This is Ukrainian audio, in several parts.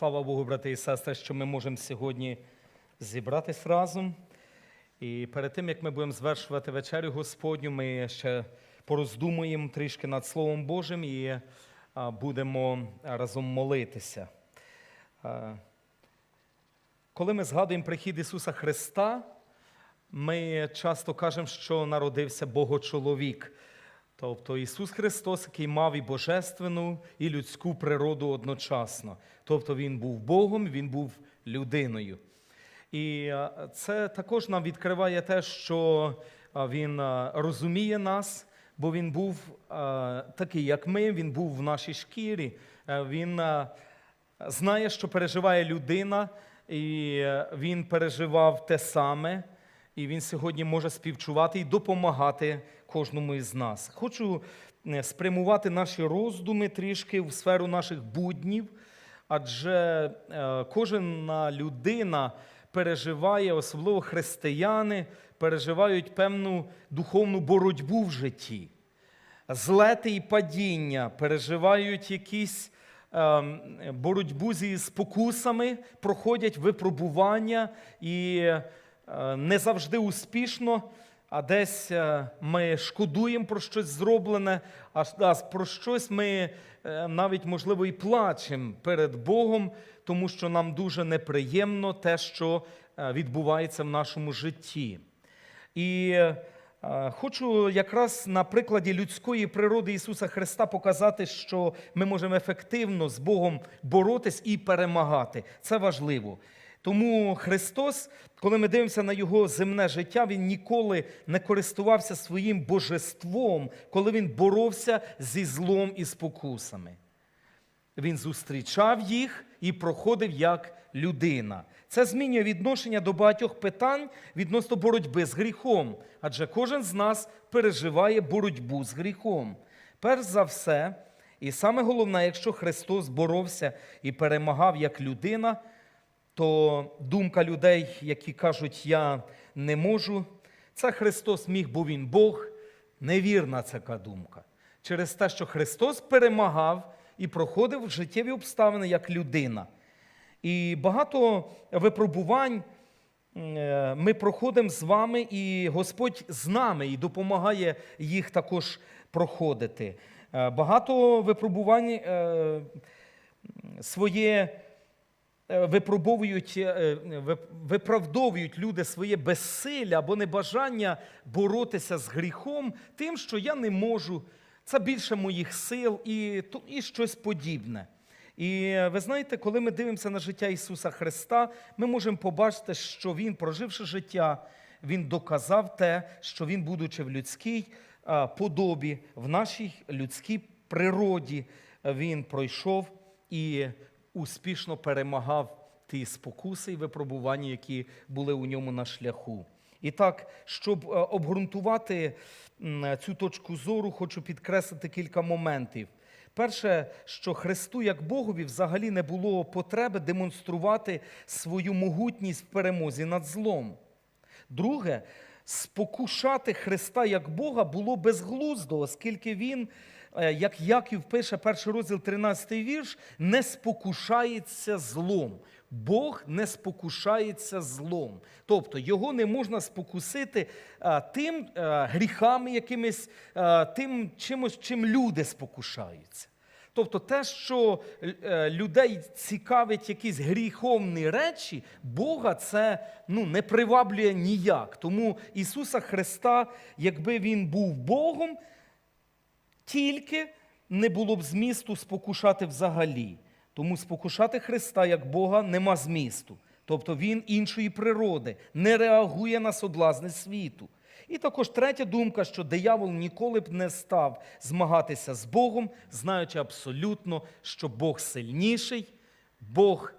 Слава Богу, брати і сестри, що ми можемо сьогодні зібратись разом. І перед тим, як ми будемо звершувати вечерю Господню, ми ще пороздумуємо трішки над Словом Божим і будемо разом молитися. Коли ми згадуємо прихід Ісуса Христа, ми часто кажемо, що народився Богочоловік. Тобто Ісус Христос, який мав і божественну, і людську природу одночасно. Тобто Він був Богом, Він був людиною. І е, це також нам відкриває те, що е, Він е, розуміє нас, бо Він був такий, як ми, Він був в нашій шкірі. Він знає, що переживає людина, і Він переживав те саме. І він сьогодні може співчувати і допомагати кожному із нас. Хочу е, спрямувати наші роздуми трішки в сферу наших буднів, адже е, кожна людина переживає, особливо християни, переживають певну духовну боротьбу в житті. Злети і падіння, переживають якісь ем, боротьбу зі спокусами, проходять випробування і е, не завжди успішно, а десь е, ми шкодуємо про щось зроблене, а про щось ми е, навіть, можливо, і плачемо перед Богом, тому що нам дуже неприємно те, що е, відбувається в нашому житті. І е, хочу якраз на прикладі людської природи Ісуса Христа показати, що ми можемо ефективно з Богом боротись і перемагати. Це важливо. Тому Христос, коли ми дивимося на Його земне життя, Він ніколи не користувався своїм божеством, коли Він боровся зі злом і спокусами. Він зустрічав їх і проходив як людина. Це змінює відношення до багатьох питань відносно боротьби з гріхом, адже кожен з нас переживає боротьбу з гріхом. Перш за все, і саме головне, якщо Христос боровся і перемагав як людина, то думка людей, які кажуть, я не можу, це Христос міг, бо Він Бог. Невірна така думка. Через те, що Христос перемагав і проходив життєві обставини як людина. І багато випробувань е, ми проходимо з вами, і Господь з нами і допомагає їх також проходити. Е, Багато випробувань е, своє випробовують, е, виправдовують люди своє безсилля або небажання боротися з гріхом тим, що я не можу, це більше моїх сил і, і щось подібне. І е, ви знаєте, коли ми дивимося на життя Ісуса Христа, ми можемо побачити, що Він, проживши життя, Він доказав те, що Він, будучи в людській подобі, в нашій людській природі, Він пройшов і успішно перемагав ті спокуси і випробування, які були у ньому на шляху. І так, щоб е, обґрунтувати цю точку зору, хочу підкреслити кілька моментів. Перше, що Христу як Богові взагалі не було потреби демонструвати свою могутність в перемозі над злом. Друге, спокушати Христа як Бога було безглуздо, оскільки він, як Яків пише, перший розділ, 13 вірш, не спокушається злом. Бог не спокушається злом. Тобто його не можна спокусити а, тим а, гріхами, якимись, тим чимось, чим люди спокушаються. Тобто те, що е, людей цікавить якісь гріховні речі, Бога це ну, не приваблює ніяк. Тому Ісуса Христа, якби Він був Богом, тільки не було б змісту спокушати взагалі. Тому спокушати Христа як Бога нема змісту. Тобто Він іншої природи, не реагує на соблазни світу. І також третя думка, що диявол ніколи б не став змагатися з Богом, знаючи абсолютно, що Бог сильніший, Бог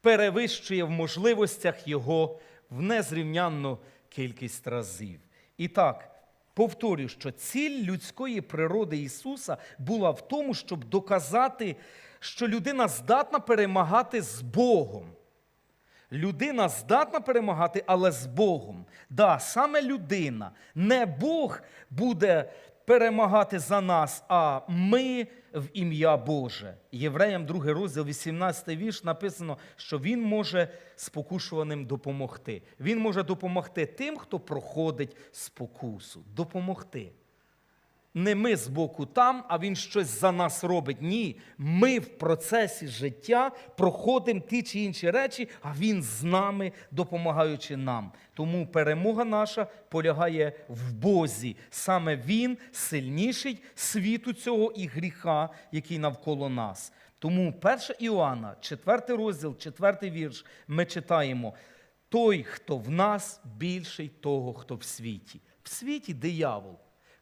перевищує в можливостях його в незрівнянну кількість разів. І так, повторюю, що ціль людської природи Ісуса була в тому, щоб доказати, що людина здатна перемагати з Богом. Людина здатна перемагати, але з Богом. Да, саме людина, не Бог буде перемагати за нас, а ми в ім'я Боже. Євреям 2 розділ, 18 вірш написано, що Він може спокушуваним допомогти. Він може допомогти тим, хто проходить спокусу. Допомогти. Не ми з боку там, а він щось за нас робить. Ні. Ми в процесі життя проходимо ті чи інші речі, а він з нами, допомагаючи нам. Тому перемога наша полягає в Бозі. Саме Він сильніший світу цього і гріха, який навколо нас. Тому 1 Іоанна, 4 розділ, 4 вірш, ми читаємо: той, хто в нас, більший того, хто в світі. В світі диявол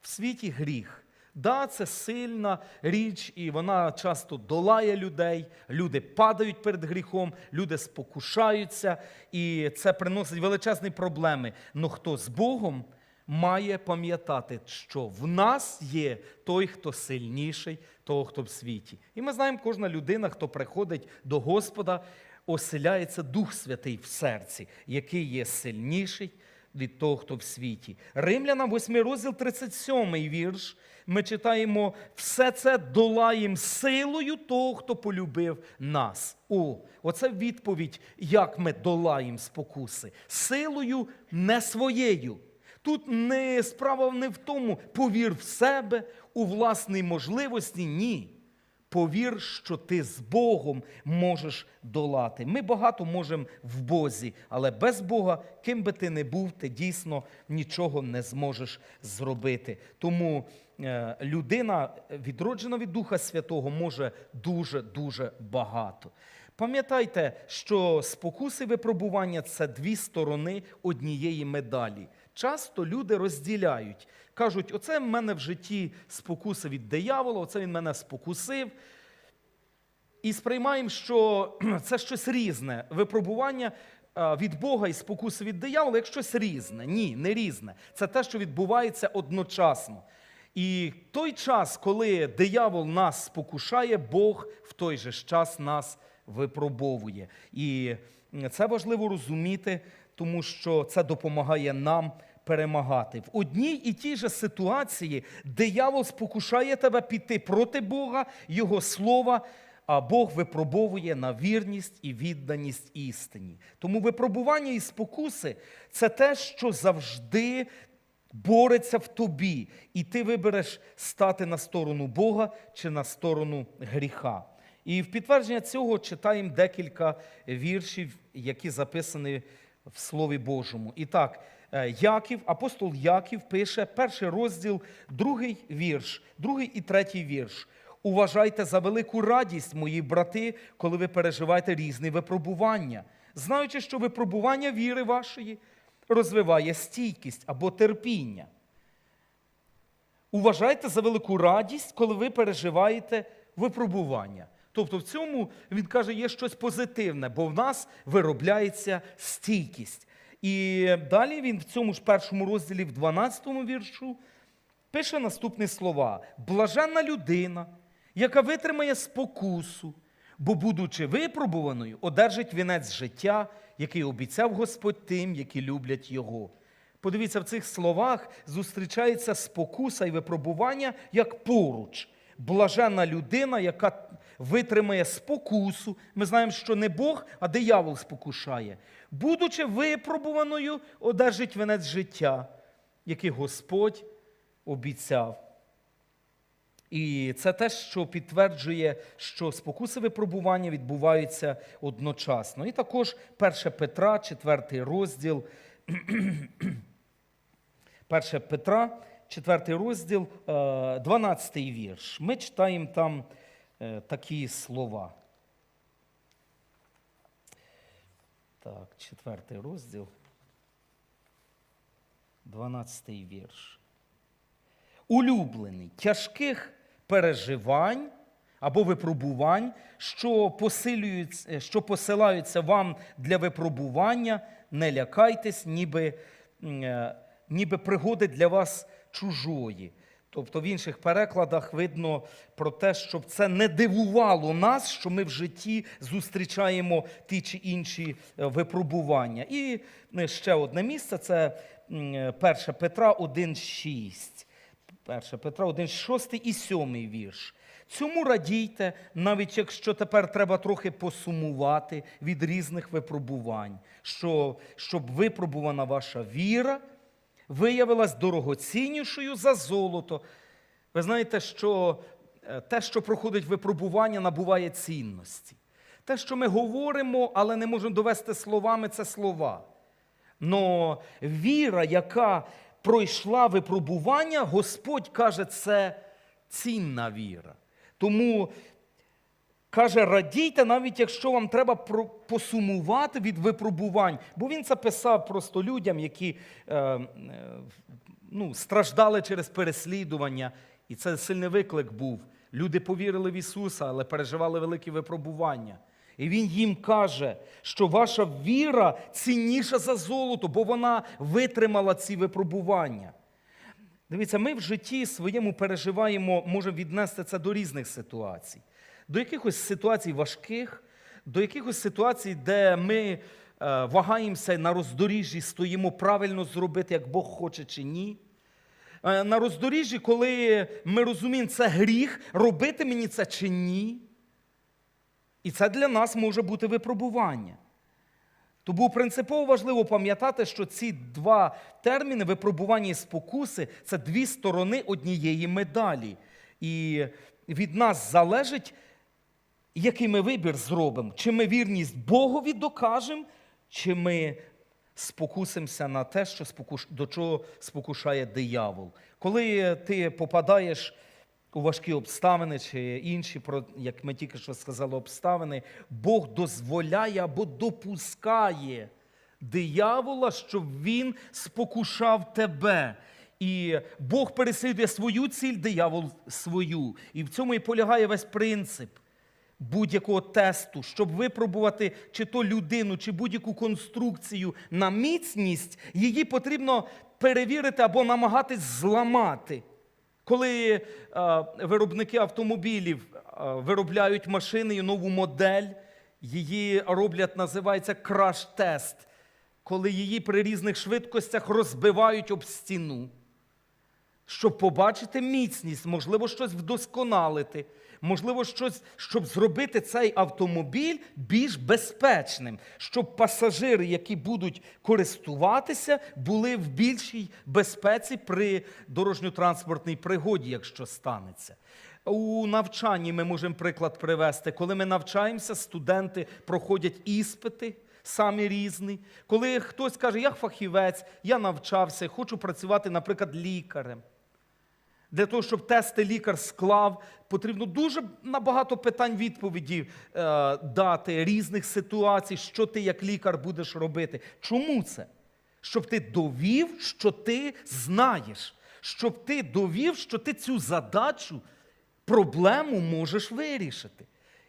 в світі гріх. Да, це сильна річ, і вона часто долає людей. Люди падають перед гріхом, люди спокушаються, і це приносить величезні проблеми. Но хто з Богом має пам'ятати, що в нас є той, хто сильніший, того, хто в світі. І ми знаємо, кожна людина, хто приходить до Господа, оселяється Дух Святий в серці, який є сильніший від того, хто в світі. Римлянам 8 розділ 37 вірш. Ми читаємо все це долаєм силою того, хто полюбив нас. О, оце відповідь, як ми долаєм спокуси. Силою не своєю. Тут не справа не в тому, повір в себе, у власній можливості. Ні. Повір, що ти з Богом можеш долати. Ми багато можемо в Бозі, але без Бога, ким би ти не був, ти дійсно нічого не зможеш зробити. Тому е, людина, відроджена від Духа Святого, може дуже-дуже багато. Пам'ятайте, що спокуси випробування це дві сторони однієї медалі. Часто люди розділяють, кажуть, оце в мене в житті спокуси від диявола, оце він мене спокусив. І сприймаємо, що це щось різне. Випробування від Бога і спокуси від диявола як щось різне. Ні, не різне. Це те, що відбувається одночасно. І той час, коли диявол нас спокушає, Бог в той же час нас випробовує. І це важливо розуміти, тому що це допомагає нам перемагати. В одній і тій же ситуації диявол спокушає тебе піти проти Бога, Його слова, а Бог випробовує на вірність і відданість істині. Тому випробування і спокуси це те, що завжди бореться в тобі, і ти вибереш стати на сторону Бога чи на сторону гріха. І в підтвердження цього читаємо декілька віршів, які записані в Слові Божому. І так, Яків, апостол Яків пише перший розділ, другий вірш, другий і третій вірш. Уважайте за велику радість, мої брати, коли ви переживаєте різні випробування, знаючи, що випробування віри вашої розвиває стійкість або терпіння. Уважайте за велику радість, коли ви переживаєте випробування. Тобто в цьому він каже, є щось позитивне, бо в нас виробляється стійкість. І далі він в цьому ж першому розділі, в 12 віршу, пише наступні слова: блаженна людина, яка витримає спокусу, бо, будучи випробуваною, одержить вінець життя, який обіцяв Господь тим, які люблять його. Подивіться, в цих словах зустрічається спокуса і випробування як поруч. Блаженна людина, яка витримає спокусу. Ми знаємо, що не Бог, а диявол спокушає. Будучи випробуваною, одержить вінець життя, який Господь обіцяв. І це те, що підтверджує, що спокуси випробування відбуваються одночасно. І також 1 Петра, 4 розділ. 1 Петра, 4 розділ, 12 вірш. Ми читаємо там е, такі слова. Так, 4 розділ, 12 вірш. Улюблений тяжких переживань або випробувань, що, посилюються, що посилаються вам для випробування, не лякайтесь, ніби, е, ніби пригоди для вас чужої. Тобто в інших перекладах видно про те, щоб це не дивувало нас, що ми в житті зустрічаємо ті чи інші е, випробування. І е, ще одне місце це 1 Петра 1,6. 1 Петра 1, 6 і 7 вірш. Цьому радійте, навіть якщо тепер треба трохи посумувати від різних випробувань, що, щоб випробувана ваша віра виявилась дорогоціннішою за золото. Ви знаєте, що е, те, що проходить випробування, набуває цінності. Те, що ми говоримо, але не можемо довести словами, це слова. Но віра, яка пройшла випробування, Господь каже, це цінна віра. Тому каже, радійте, навіть якщо вам треба посумувати від випробувань. Бо він це писав просто людям, які е, е, ну, страждали через переслідування. І це сильний виклик був. Люди повірили в Ісуса, але переживали великі випробування. І Він їм каже, що ваша віра цінніша за золото, бо вона витримала ці випробування. Дивіться, ми в житті своєму переживаємо, можемо віднести це до різних ситуацій. До якихось ситуацій важких, до якихось ситуацій, де ми е, вагаємося на роздоріжжі, стоїмо правильно зробити, як Бог хоче чи ні. Е, На роздоріжжі, коли ми розуміємо, це гріх, робити мені це чи ні. І це для нас може бути випробування. Тому принципово важливо пам'ятати, що ці два терміни випробування і спокуси це дві сторони однієї медалі. І від нас залежить, який ми вибір зробимо. Чи ми вірність Богові докажемо, чи ми спокусимося на те, що спокуш... до чого спокушає диявол. Коли ти попадаєш у важкі обставини чи інші, як ми тільки що сказали, обставини, Бог дозволяє або допускає диявола, щоб він спокушав тебе. І Бог переслідує свою ціль, диявол свою. І в цьому і полягає весь принцип будь-якого тесту, щоб випробувати чи то людину, чи будь-яку конструкцію на міцність, її потрібно перевірити або намагатись зламати. Коли е, виробники автомобілів е, виробляють машини і нову модель, її роблять, називається краш-тест, коли її при різних швидкостях розбивають об стіну щоб побачити міцність, можливо, щось вдосконалити, можливо, щось, щоб зробити цей автомобіль більш безпечним, щоб пасажири, які будуть користуватися, були в більшій безпеці при дорожньо-транспортній пригоді, якщо станеться. У навчанні ми можемо приклад привести. Коли ми навчаємося, студенти проходять іспити. Самі різні. Коли хтось каже, я фахівець, я навчався, хочу працювати, наприклад, лікарем. Для того, щоб тести лікар склав, потрібно дуже набагато питань відповіді е, дати, різних ситуацій, що ти як лікар будеш робити. Чому це? Щоб ти довів, що ти знаєш, щоб ти довів, що ти цю задачу, проблему можеш вирішити.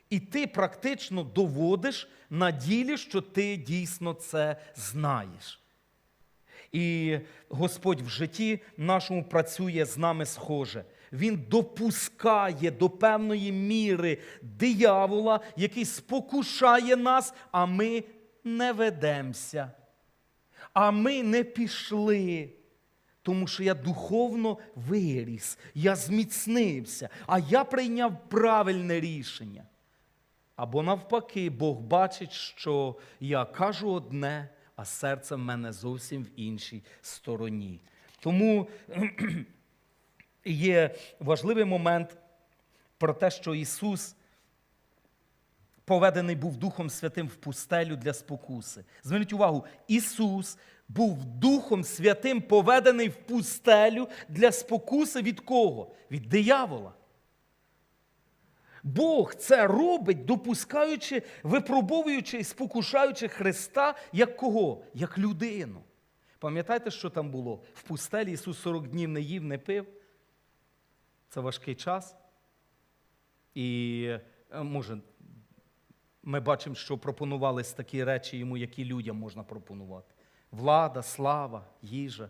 І ти практично доводиш на ділі, що ти дійсно це знаєш. І Господь в житті нашому працює з нами схоже. Він допускає до певної міри диявола, який спокушає нас, а ми не ведемося. А ми не пішли. Тому що я духовно виріс, я зміцнився, а я прийняв правильне рішення. Або навпаки, Бог бачить, що я кажу одне, а серце в мене зовсім в іншій стороні. Тому є важливий момент про те, що Ісус поведений був Духом Святим в пустелю для спокуси. Зверніть увагу, Ісус був Духом Святим поведений в пустелю для спокуси від кого? Від диявола. Бог це робить, допускаючи, випробовуючи і спокушаючи Христа як кого? Як людину. Пам'ятаєте, що там було? В пустелі Ісус 40 днів не їв, не пив. Це важкий час. І е, може, ми бачимо, що пропонувались такі речі йому, які людям можна пропонувати: влада, слава, їжа.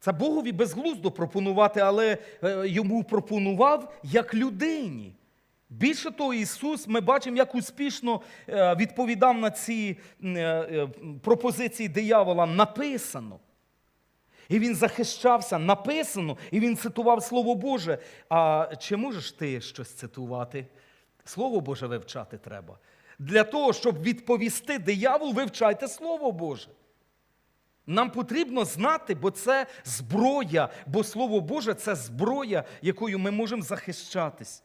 Це Богові безглуздо пропонувати, але е, йому пропонував як людині. Більше того, Ісус, ми бачимо, як успішно е, відповідав на ці е, пропозиції диявола. Написано. І він захищався, написано, і він цитував Слово Боже. А чи можеш ти щось цитувати? Слово Боже вивчати треба. Для того, щоб відповісти дияволу, вивчайте Слово Боже. Нам потрібно знати, бо це зброя, бо Слово Боже це зброя, якою ми можемо захищатись.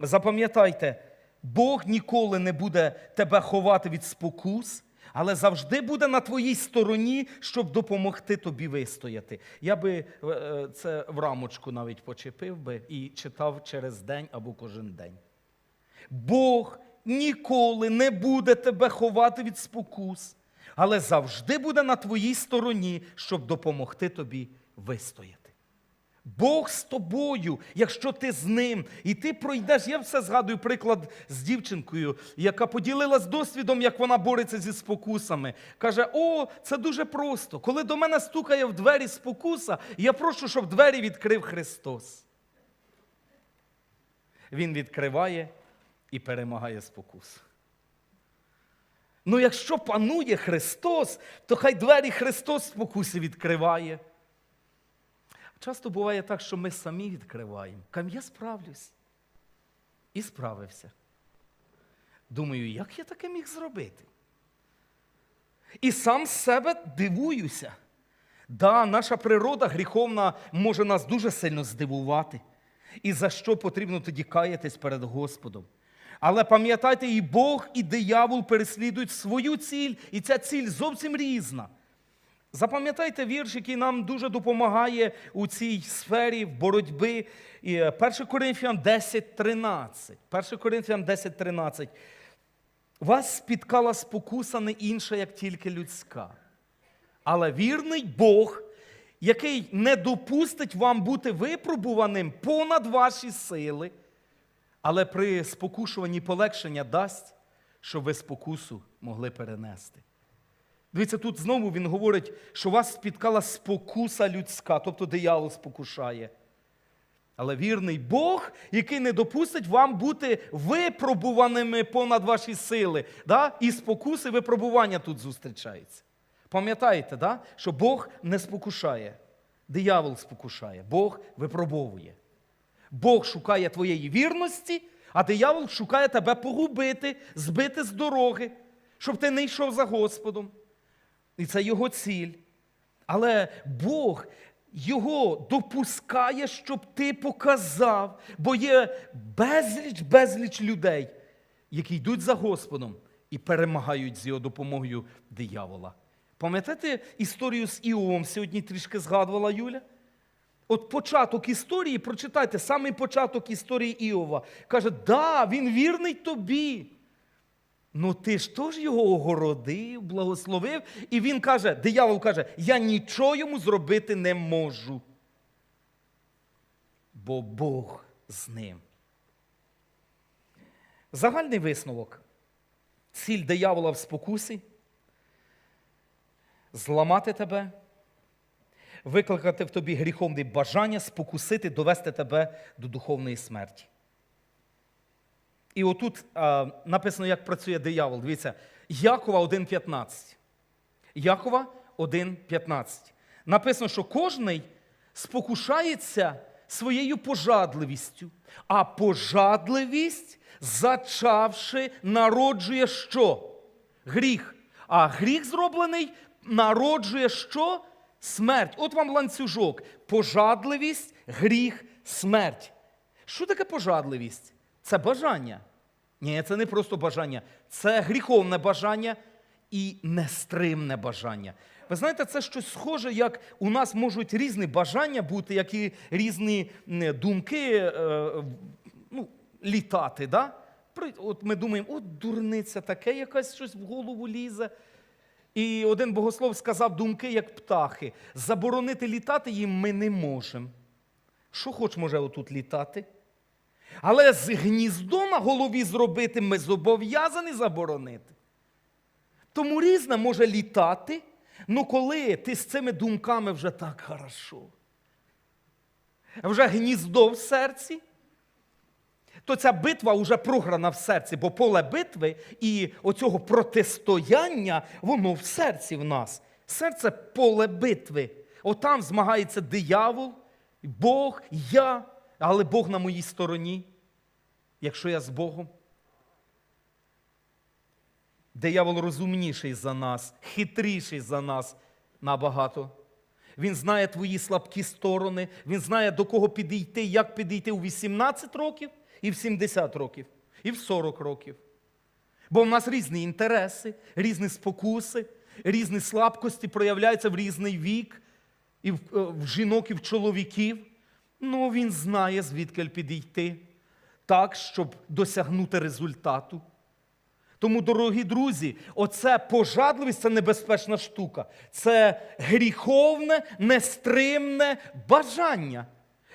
Запам'ятайте, Бог ніколи не буде тебе ховати від спокус, але завжди буде на твоїй стороні, щоб допомогти тобі вистояти. Я би е, е, це в рамочку навіть почепив би і читав через день або кожен день. Бог ніколи не буде тебе ховати від спокус, але завжди буде на твоїй стороні, щоб допомогти тобі вистояти. Бог з тобою, якщо ти з ним, і ти пройдеш. Я все згадую приклад з дівчинкою, яка поділилась досвідом, як вона бореться зі спокусами. Каже: О, це дуже просто. Коли до мене стукає в двері спокуса, я прошу, щоб двері відкрив Христос. Він відкриває і перемагає спокус. Ну, якщо панує Христос, то хай двері Христос спокуси відкриває. Часто буває так, що ми самі відкриваємо. Кажемо, я справлюсь. І справився. Думаю, як я таке міг зробити? І сам з себе дивуюся. Да, наша природа гріховна може нас дуже сильно здивувати. І за що потрібно тоді каятись перед Господом. Але пам'ятайте, і Бог, і диявол переслідують свою ціль, і ця ціль зовсім різна. Запам'ятайте вірш, який нам дуже допомагає у цій сфері е, 1 Коринфян 10.13. 1 Коринфян 10.13. Вас спіткала спокуса не інша, як тільки людська. Але вірний Бог, який не допустить вам бути випробуваним понад ваші сили, але при спокушуванні полегшення дасть, щоб ви спокусу могли перенести. Дивіться, тут знову він говорить, що вас спіткала спокуса людська, тобто диявол спокушає. Але вірний Бог, який не допустить вам бути випробуваними понад ваші сили. Да? І спокуси, випробування тут зустрічаються. Пам'ятаєте, да? що Бог не спокушає, диявол спокушає, Бог випробовує. Бог шукає твоєї вірності, а диявол шукає тебе погубити, збити з дороги, щоб ти не йшов за Господом. І це його ціль. Але Бог його допускає, щоб ти показав, бо є безліч, безліч людей, які йдуть за Господом і перемагають з його допомогою диявола. Пам'ятаєте історію з Іовом сьогодні трішки згадувала Юля? От початок історії, прочитайте, самий початок історії Іова. Каже, да, він вірний тобі. Ну ти ж теж його огородив, благословив. І він каже, диявол каже, я нічого йому зробити не можу. Бо Бог з ним. Загальний висновок. Ціль диявола в спокусі зламати тебе, викликати в тобі гріховне бажання, спокусити, довести тебе до духовної смерті. І отут а, написано, як працює диявол. Дивіться, Якова 1,15. Якова 1,15. Написано, що кожний спокушається своєю пожадливістю, а пожадливість, зачавши, народжує що? Гріх. А гріх зроблений народжує що? Смерть. От вам ланцюжок. Пожадливість, гріх, смерть. Що таке пожадливість? Це бажання. Ні, це не просто бажання, це гріховне бажання і нестримне бажання. Ви знаєте, це щось схоже, як у нас можуть різні бажання бути, як і різні думки е, ну, літати. Да? От ми думаємо, от дурниця таке, якась щось в голову лізе. І один богослов сказав думки, як птахи. Заборонити літати їм ми не можемо. Що хоч може отут літати? Але з гніздо на голові зробити ми зобов'язані заборонити. Тому різне може літати, ну коли ти з цими думками вже так хорошо, вже гніздо в серці, то ця битва вже програна в серці, бо поле битви і оцього протистояння, воно в серці в нас. Серце поле битви. Отам змагається диявол, Бог, я, але Бог на моїй стороні, якщо я з Богом. Диявол розумніший за нас, хитріший за нас набагато. Він знає твої слабкі сторони, він знає, до кого підійти, як підійти у 18 років, і в 70 років, і в 40 років. Бо в нас різні інтереси, різні спокуси, різні слабкості проявляються в різний вік, і в, е, в жінок, і в чоловіків. Ну, він знає, звідки підійти, так, щоб досягнути результату. Тому, дорогі друзі, оце пожадливість це небезпечна штука. Це гріховне, нестримне бажання.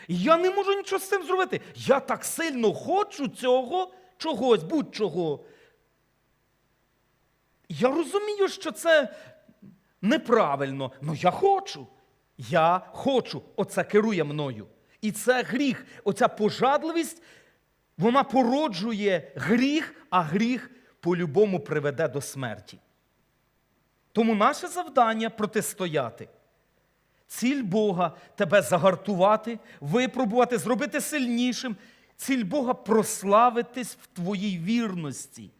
Я не можу нічого з цим зробити. Я так сильно хочу цього чогось, будь-чого. Я розумію, що це неправильно, але я хочу. Я хочу. Оце керує мною. І це гріх. Оця пожадливість, вона породжує гріх, а гріх по-любому приведе до смерті. Тому наше завдання протистояти. Ціль Бога тебе загартувати, випробувати, зробити сильнішим. Ціль Бога прославитись в твоїй вірності.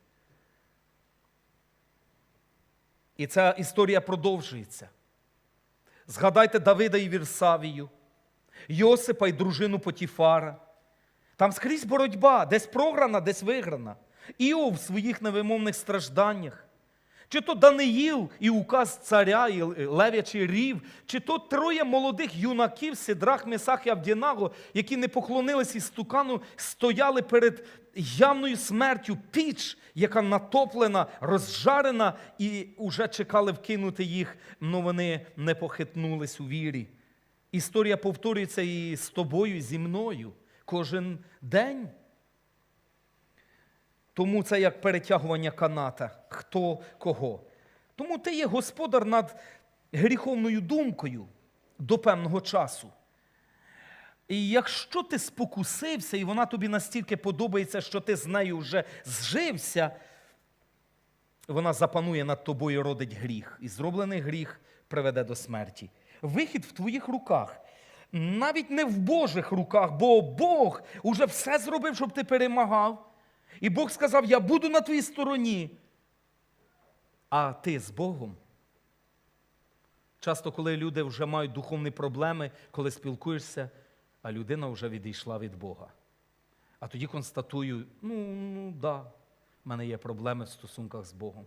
І ця історія продовжується. Згадайте Давида і Вірсавію, Йосипа і дружину Потіфара. Там скрізь боротьба, десь програна, десь виграна. Іов в своїх невимовних стражданнях. Чи то Даниїл і указ царя, і лев'ячий рів, чи то троє молодих юнаків, Сидрах, Месах і Авдінаго, які не поклонились істукану, стояли перед явною смертю піч, яка натоплена, розжарена, і вже чекали вкинути їх, але вони не похитнулись у вірі. Історія повторюється і з тобою, і зі мною кожен день. Тому це як перетягування каната, хто кого. Тому ти є господар над гріховною думкою до певного часу. І якщо ти спокусився, і вона тобі настільки подобається, що ти з нею вже зжився, вона запанує над тобою родить гріх. І зроблений гріх приведе до смерті. Вихід в твоїх руках. Навіть не в Божих руках, бо Бог уже все зробив, щоб ти перемагав. І Бог сказав: Я буду на твоїй стороні. А ти з Богом. Часто, коли люди вже мають духовні проблеми, коли спілкуєшся, а людина вже відійшла від Бога. А тоді констатую: ну, ну да, в мене є проблеми в стосунках з Богом.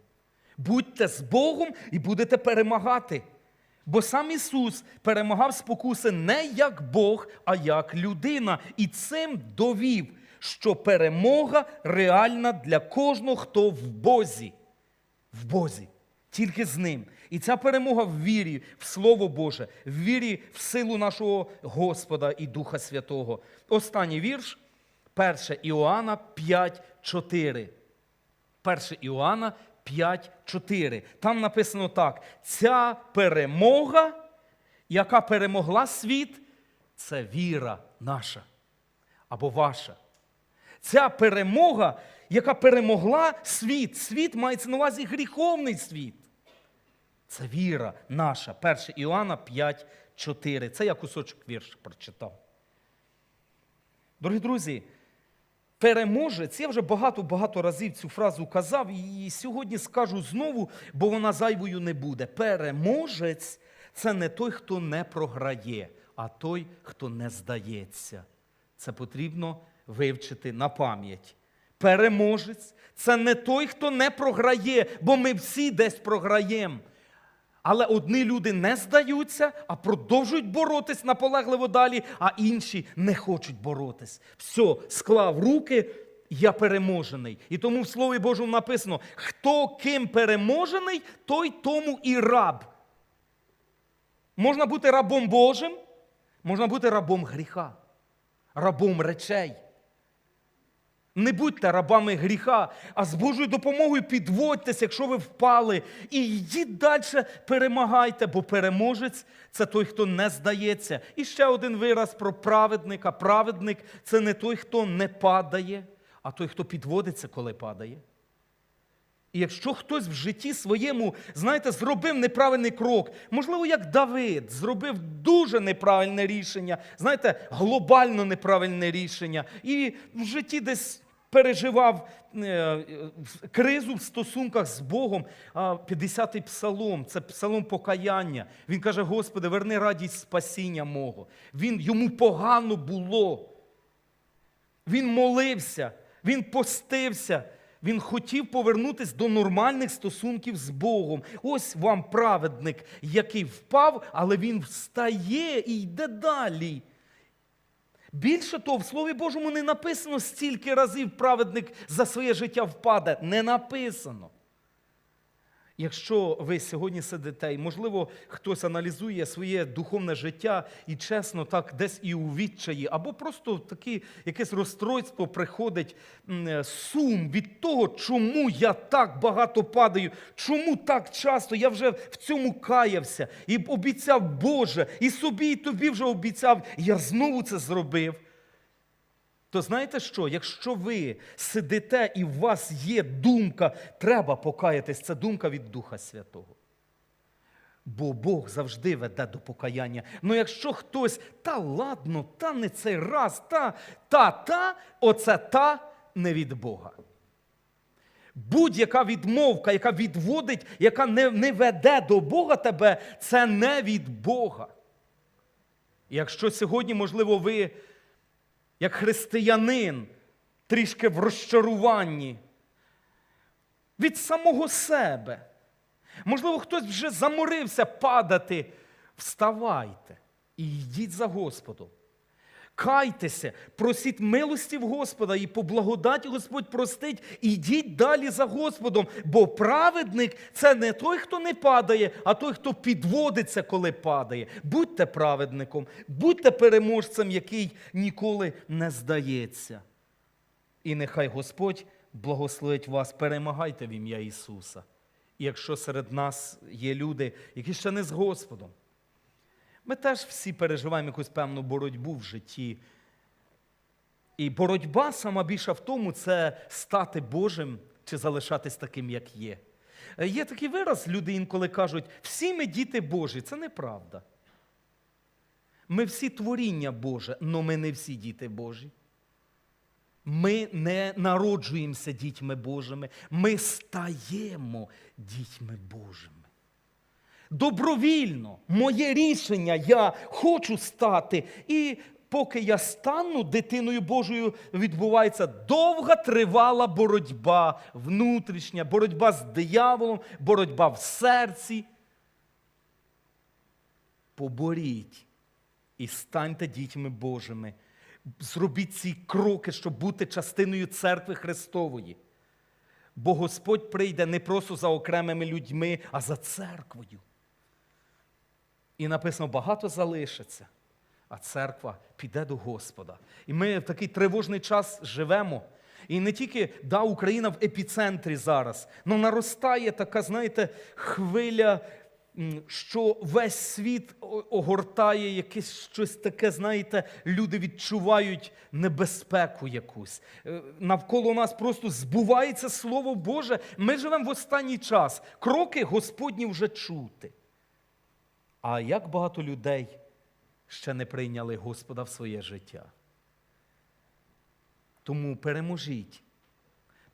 Будьте з Богом і будете перемагати. Бо сам Ісус перемагав спокуси не як Бог, а як людина. І цим довів, що перемога реальна для кожного, хто в Бозі. В Бозі. Тільки з ним. І ця перемога в вірі, в Слово Боже, в вірі в силу нашого Господа і Духа Святого. Останній вірш, 1 Іоанна 5, 4. 1 Іоанна 5, 4. Там написано так: ця перемога, яка перемогла світ, це віра наша або ваша. Ця перемога, яка перемогла світ. Світ мається на увазі гріховний світ. Це віра наша. 1 Іоанна 5, 4. Це я кусочок вірш прочитав. Дорогі друзі, переможець, я вже багато-багато разів цю фразу казав, і сьогодні скажу знову, бо вона зайвою не буде. Переможець це не той, хто не програє, а той, хто не здається. Це потрібно вивчити на пам'ять. Переможець це не той, хто не програє, бо ми всі десь програємо. Але одні люди не здаються, а продовжують боротись наполегливо далі, а інші не хочуть боротись. Все, склав руки, я переможений. І тому в Слові Божому написано: хто ким переможений, той тому і раб. Можна бути рабом Божим, можна бути рабом гріха, рабом речей. Не будьте рабами гріха, а з Божою допомогою підводьтеся, якщо ви впали, і йдіть далі, перемагайте, бо переможець це той, хто не здається. І ще один вираз про праведника. Праведник це не той, хто не падає, а той, хто підводиться, коли падає. І якщо хтось в житті своєму, знаєте, зробив неправильний крок, можливо, як Давид, зробив дуже неправильне рішення, знаєте, глобально неправильне рішення, і в житті десь переживав е, е, кризу в стосунках з Богом, а 50-й псалом, це псалом покаяння. Він каже: Господи, верни радість спасіння мого. Він йому погано було. Він молився, він постився, він хотів повернутися до нормальних стосунків з Богом. Ось вам праведник, який впав, але він встає і йде далі. Більше того, в Слові Божому не написано, стільки разів праведник за своє життя впаде. Не написано. Якщо ви сьогодні сидите, і, можливо, хтось аналізує своє духовне життя і чесно, так десь і у відчаї, або просто таке якесь розстройство приходить, е, сум від того, чому я так багато падаю, чому так часто я вже в цьому каявся і обіцяв Боже, і собі, і тобі вже обіцяв, я знову це зробив. То знаєте що? Якщо ви сидите і у вас є думка, треба покаятись, це думка від Духа Святого. Бо Бог завжди веде до покаяння. Ну якщо хтось, та ладно, та не цей раз, та, та, та, оце та не від Бога. Будь-яка відмовка, яка відводить, яка не, не веде до Бога тебе, це не від Бога. Якщо сьогодні, можливо, ви як християнин, трішки в розчаруванні від самого себе. Можливо, хтось вже заморився падати. Вставайте і йдіть за Господом. Кайтеся, просіть милості в Господа і по благодаті Господь простить, і йдіть далі за Господом. Бо праведник це не той, хто не падає, а той, хто підводиться, коли падає. Будьте праведником, будьте переможцем, який ніколи не здається. І нехай Господь благословить вас, перемагайте в ім'я Ісуса. І якщо серед нас є люди, які ще не з Господом, ми теж всі переживаємо якусь певну боротьбу в житті. І боротьба сама більша в тому, це стати Божим чи залишатись таким, як є. Е, Є такий вираз, люди інколи кажуть, всі ми діти Божі. Це неправда. Ми всі творіння Боже, але ми не всі діти Божі. Ми не народжуємося дітьми Божими, ми стаємо дітьми Божими. Добровільно, моє рішення, я хочу стати. І поки я стану дитиною Божою, відбувається довга тривала боротьба внутрішня, боротьба з дияволом, боротьба в серці. Поборіть і станьте дітьми Божими. Зробіть ці кроки, щоб бути частиною церкви Христової. Бо Господь прийде не просто за окремими людьми, а за церквою. І написано, багато залишиться, а церква піде до Господа. І ми в такий тривожний час живемо. І не тільки да, Україна в епіцентрі зараз, але наростає така, знаєте, хвиля, що весь світ огортає якесь щось таке, знаєте, люди відчувають небезпеку якусь. Е, Навколо нас просто збувається Слово Боже. Ми живемо в останній час. Кроки Господні вже чути. А як багато людей ще не прийняли Господа в своє життя? Тому переможіть,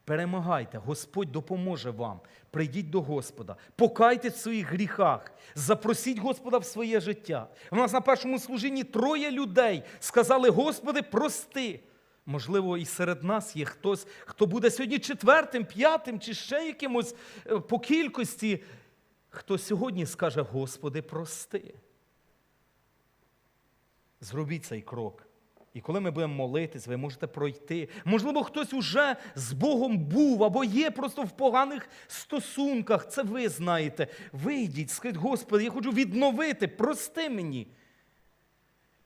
перемагайте, Господь допоможе вам. Прийдіть до Господа, покайтесь в своїх гріхах, запросіть Господа в своє життя. У нас на першому служінні троє людей сказали: Господи, прости. Можливо, і серед нас є хтось, хто буде сьогодні четвертим, п'ятим чи ще якимось е, по кількості, хто сьогодні скаже, Господи, прости. Зробіть цей крок. І коли ми будемо молитись, ви можете пройти. Можливо, хтось уже з Богом був або є просто в поганих стосунках. Це ви знаєте. Вийдіть, скажіть, Господи, я хочу відновити, прости мені.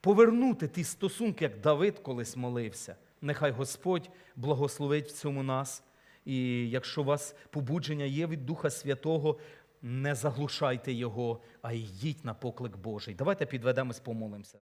Повернути ті стосунки, як Давид колись молився. Нехай Господь благословить в цьому нас. І якщо у вас побудження є від Духа Святого, не заглушайте його, а йдіть на поклик Божий. Давайте підведемось, помолимося.